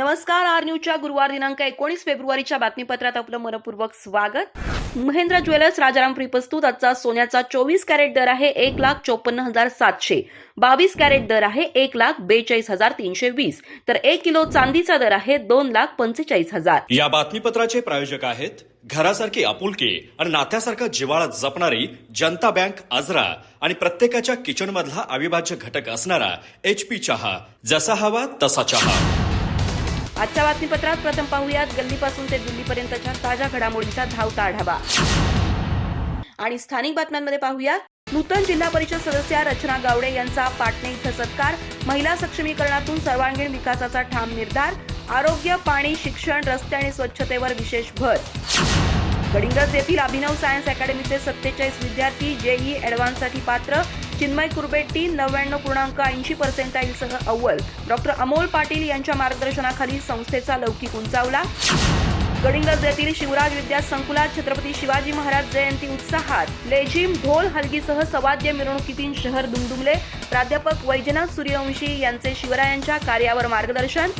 नमस्कार आर न्यूजच्या गुरुवार दिनांक एकोणीस फेब्रुवारीच्या बातमीपत्रात आपलं मनपूर्वक स्वागत. महेंद्र ज्वेलर्स राजाराम प्रस्तुत आजचा सोन्याचा चोवीस कॅरेट दर आहे एक लाख चोपन्न हजार सातशे. बावीस कॅरेट दर आहे एक लाख बेचाळीस हजार तीनशे वीस. तर एक किलो चांदीचा दर आहे दोन लाख पंचेचाळीस हजार. या बातमीपत्राचे प्रायोजक आहेत घरासारखी आपुलकी आणि नात्यासारखा जिवाळा जपणारी जनता बँक आजरा आणि प्रत्येकाच्या किचन मधला अविभाज्य घटक असणारा एच पी चहा. जसा हवा तसा चहा. आजच्या बातमीपत्रात प्रथम पाहूयात. गल्लीपासून ते दिल्लीपर्यंतच्या ताज्या घडामोडींचा धावता आढावा. आणि स्थानिक बातम्यांमध्ये पाहूयात. नूतन जिल्हा परिषद सदस्या रचना गावडे यांचा पाटणे इथं सत्कार. महिला सक्षमीकरणातून सर्वांगीण विकासाचा ठाम निर्धार. आरोग्य पाणी शिक्षण रस्ते आणि स्वच्छतेवर विशेष भर. गडिंगज येथील अभिनव सायन्स अकॅडमीचे सत्तेचाळीस विद्यार्थी जेई ॲडव्हान्ससाठी पात्र. चिन्मय कुरबेट्टी नव्याण्णव पूर्णांक ऐंशी पर्सेंटाईलसह अव्वल. डॉक्टर अमोल पाटील यांच्या मार्गदर्शनाखाली संस्थेचा लौकिक उंचावला. गडिंगज येथील शिवराज विद्या संकुलात छत्रपती शिवाजी महाराज जयंती उत्साहात लेझिम ढोल हलगीसह सवाद्य मिरवणुकीतून शहर दुमदुमले. प्राध्यापक वैजनाथ सूर्यवंशी यांचे शिवरायांच्या कार्यावर मार्गदर्शन.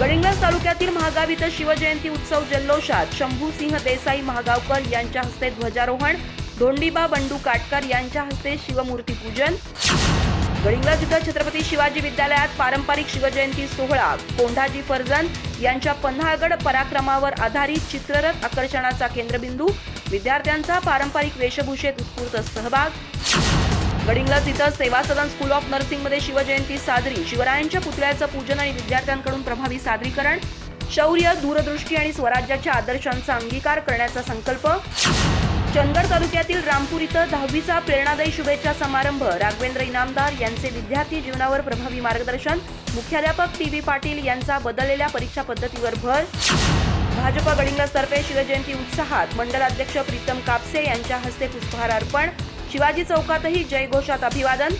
गडिंगज तालुक्यातील महागाव इथं शिवजयंती उत्सव जल्लोषात. शंभू सिंह देसाई महागावकर यांच्या हस्ते ध्वजारोहण. धोंडीबा बंडू काटकर यांच्या हस्ते शिवमूर्ती पूजन. गडिंग्लज इथं छत्रपती शिवाजी विद्यालयात पारंपरिक शिवजयंती सोहळा. कोंढाजी फर्जन यांच्या पन्हाळगड पराक्रमावर आधारित चित्ररथ आकर्षणाचा केंद्रबिंदू. विद्यार्थ्यांचा पारंपरिक वेशभूषेत उत्स्फूर्त सहभाग. गडिंगलज इथं सेवा सदन स्कूल ऑफ नर्सिंगमध्ये शिवजयंती साजरी. शिवरायांच्या पुतळ्याचं पूजन आणि विद्यार्थ्यांकडून प्रभावी सादरीकरण. शौर्य दूरदृष्टी आणि स्वराज्याच्या आदर्शांचा अंगीकार करण्याचा संकल्प. चंदगड तालुक्यातील रामपूर इथं दहावीचा प्रेरणादायी शुभेच्छा समारंभ. राघवेंद्र इनामदार यांचे विद्यार्थी जीवनावर प्रभावी मार्गदर्शन. मुख्याध्यापक टी व्ही पाटील यांचा बदललेल्या परीक्षा पद्धतीवर भर. भाजप गडिंग्लजतर्फे शिवजयंती उत्साहात मंडलाध्यक्ष प्रीतम कापसे यांच्या हस्ते पुष्पहार अर्पण. शिवाजी चौकातही जयघोषात अभिवादन.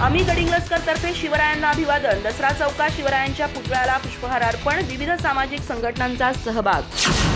आम्ही गडिंगलजकरतर्फे शिवरायांना अभिवादन. दसरा चौकात शिवरायांच्या पुतळ्याला पुष्पहार अर्पण. विविध सामाजिक संघटनांचा सहभाग.